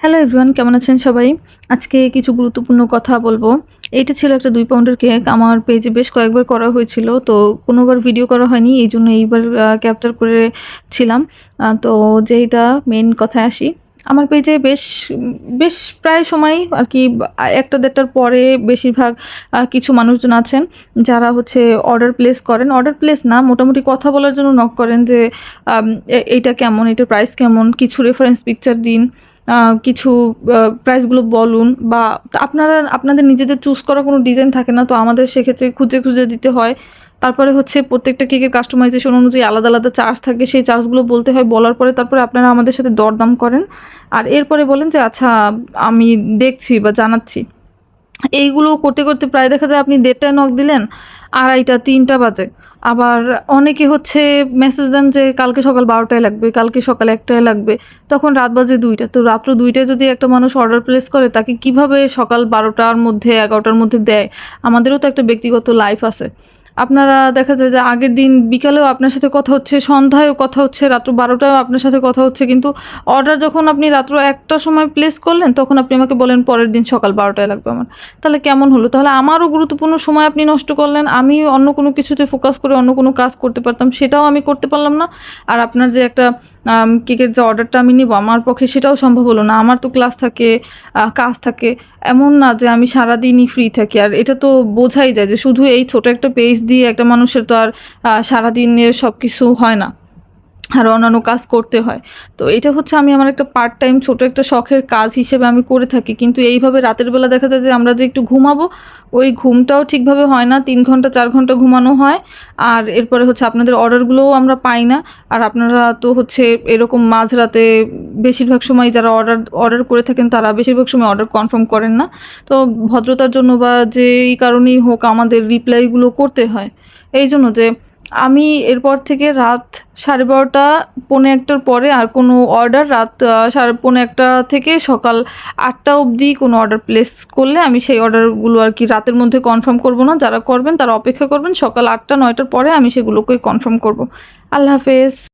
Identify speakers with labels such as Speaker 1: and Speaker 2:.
Speaker 1: Hello everyone কেমন আছেন সবাই? আজকে কিছু গুরুত্বপূর্ণ কথা বলব। এইটা ছিল একটা দুই পাউন্ডের কেক আমার পেজে বেশ কয়েকবার করা হয়েছিল, তো কোনোবার ভিডিও করা হয়নি এই জন্য এইবার ক্যাপচার করেছিলাম তো যেইটা মেন কথায় আসি, আমার পেজে বেশ বেশ প্রায় সময় আর কি, একটা দেড়টার পরে বেশিরভাগ কিছু মানুষজন আছেন, যারা হচ্ছে অর্ডার প্লেস করেন। অর্ডার প্লেস না, মোটামুটি কথা বলার জন্য নক করেন যে এইটা কেমন, এটার প্রাইস কেমন, কিছু রেফারেন্স পিকচার দিন। কিছু প্রাইসগুলো বলুন বা আপনারা, আপনাদের নিজেদের চুজ করা কোনো ডিজাইন থাকে না, তো আমাদের সেক্ষেত্রে খুঁজে খুঁজে দিতে হয়। তারপরে হচ্ছে প্রত্যেকটা কেকের কাস্টমাইজেশন অনুযায়ী আলাদা আলাদা চার্জ থাকে, সেই চার্জগুলো বলতে হয়। বলার পরে তারপরে আপনারা আমাদের সাথে দরদাম করেন। আর এরপরে বলেন যে আচ্ছা আমি দেখছি বা জানাচ্ছি। এইগুলো করতে করতে প্রায় দেখা যায় আপনি দেড়টায় নখ দিলেন, আড়াইটা, তিনটা বাজে। আবার অনেকে হচ্ছে মেসেজ দেন যে, কালকে সকাল বারোটায় লাগবে, কালকে সকাল একটায় লাগবে। তখন রাত বাজে দুইটা। তো রাত্র দুইটায় যদি একটা মানুষ অর্ডার প্লেস করে, তাকে কীভাবে সকাল বারোটার মধ্যে, এগারোটার মধ্যে দেয়? আমাদেরও তো একটা ব্যক্তিগত লাইফ আছে। আপনারা দেখা যায় যে আগের দিন বিকালেও আপনার সাথে কথা হচ্ছে, সন্ধ্যায়ও কথা হচ্ছে, রাত্র বারোটায়ও আপনার সাথে কথা হচ্ছে, কিন্তু অর্ডার যখন আপনি রাত্র একটার সময় প্লেস করলেন, তখন আপনি আমাকে বলেন পরের দিন সকাল বারোটায় লাগবে আমার। তাহলে কেমন হলো? তাহলে আমারও গুরুত্বপূর্ণ সময় আপনি নষ্ট করলেন, আমি অন্য কোনো কিছুতে ফোকাস করে অন্য কোনো কাজ করতে পারতাম, সেটাও আমি করতে পারলাম না। আর আপনার যে একটা কেকের যে অর্ডারটা আমি নিব, আমার পক্ষে সেটাও সম্ভব হলো না। আমার তো ক্লাস থাকে কাজ থাকে, এমন না যে আমি সারাদিনই ফ্রি থাকি। আর এটা তো বোঝাই যায় যে শুধু এই ছোট একটা পেজ দিয়ে একটা মানুষের তো আর সারাদিনের সব কিছু হয় না। আর অন্যান্য কাজ করতে হয়। তো এটা হচ্ছে আমি আমার একটা পার্ট টাইম ছোট একটা শখের কাজ হিসেবে আমি করে থাকি। কিন্তু এইভাবে রাতের বেলা দেখা যায় যে আমরা যে একটু ঘুমাবো, ওই ঘুমটাও ঠিকভাবে হয় না। তিন ঘণ্টা, চার ঘণ্টা ঘুমানো হয়। আর এরপরে হচ্ছে আপনাদের অর্ডারগুলোও আমরা পাই না। আর আপনারা তো হচ্ছে এরকম মাঝরাতে বেশিরভাগ সময় যারা অর্ডার অর্ডার করে থাকেন, তারা বেশিরভাগ সময় অর্ডার কনফার্ম করেন না। তো ভদ্রতার জন্য বা যে এই কারণেই হোক আমাদের রিপ্লাইগুলো করতে হয়। এই জন্য যে আমি এরপর থেকে রাত সাড়ে বারোটা, পৌনে একটার পরে আর কোনো অর্ডার রাত সাড়ে পৌনে একটা থেকে সকাল আটটা অবধি কোনো অর্ডার প্লেস করলে আমি সেই অর্ডারগুলো আর কি রাতের মধ্যে কনফার্ম করব না। যারা করবেন তারা অপেক্ষা করবেন। সকাল আটটা, নয়টার পরে আমি সেগুলোকে কনফার্ম করব। আল্লাহ হাফেজ।